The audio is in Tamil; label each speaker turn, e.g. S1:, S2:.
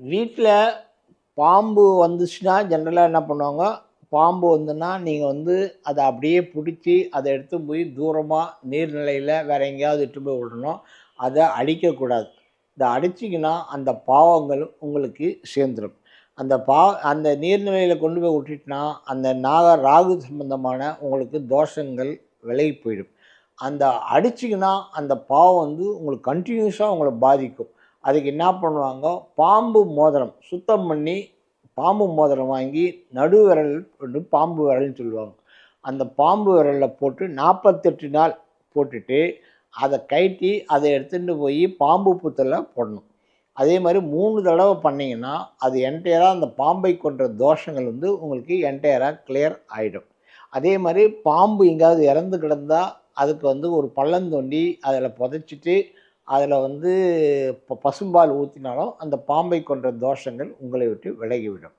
S1: வீட்டில் பாம்பு வந்துச்சுன்னா ஜென்ரலாக என்ன பண்ணுவாங்க? பாம்பு வந்துன்னா நீங்கள் வந்து அதை அப்படியே பிடிச்சி அதை எடுத்து போய் தூரமாக நீர்நிலையில் வேறு எங்கேயாவது இட்டு போய் விடணும். அதை அடிக்கக்கூடாது. இதை அடிச்சிங்கன்னா அந்த பாவங்கள் உங்களுக்கு சேர்ந்துடும் அந்த பா அந்த நீர்நிலையில் கொண்டு போய் விட்டுட்டுனா அந்த நாக ராகு சம்பந்தமான உங்களுக்கு தோஷங்கள் விலகி போயிடும். அந்த அடிச்சிங்கன்னா அந்த பாவம் வந்து உங்களுக்கு கண்டினியூஸாக உங்களை பாதிக்கும். அதுக்கு என்ன பண்ணுவாங்க? பாம்பு மோதிரம் சுத்தம் பண்ணி பாம்பு மோதிரம் வாங்கி நடு விரல் பாம்பு விரல்னு சொல்லுவாங்க. அந்த பாம்பு விரலில் போட்டு நாற்பத்தெட்டு நாள் போட்டுட்டு அதை கழட்டி அதை எடுத்துகிட்டு போய் பாம்பு புத்தில் போடணும். அதே மாதிரி மூணு தடவை பண்ணிங்கன்னா அது என்டையராக அந்த பாம்பை கொன்ற தோஷங்கள் வந்து உங்களுக்கு என்டையராக கிளியர் ஆகிடும் அதே மாதிரி பாம்பு எங்கேயாவது இறந்து கிடந்தால் அதுக்கு வந்து ஒரு பள்ளம் தோண்டி அதில் புதைச்சிட்டு அதில் வந்து ப- பசும்பால் ஊற்றினாலும் அந்த பாம்பை கொன்ற தோஷங்கள் உங்களை விட்டு விலகிவிடும்.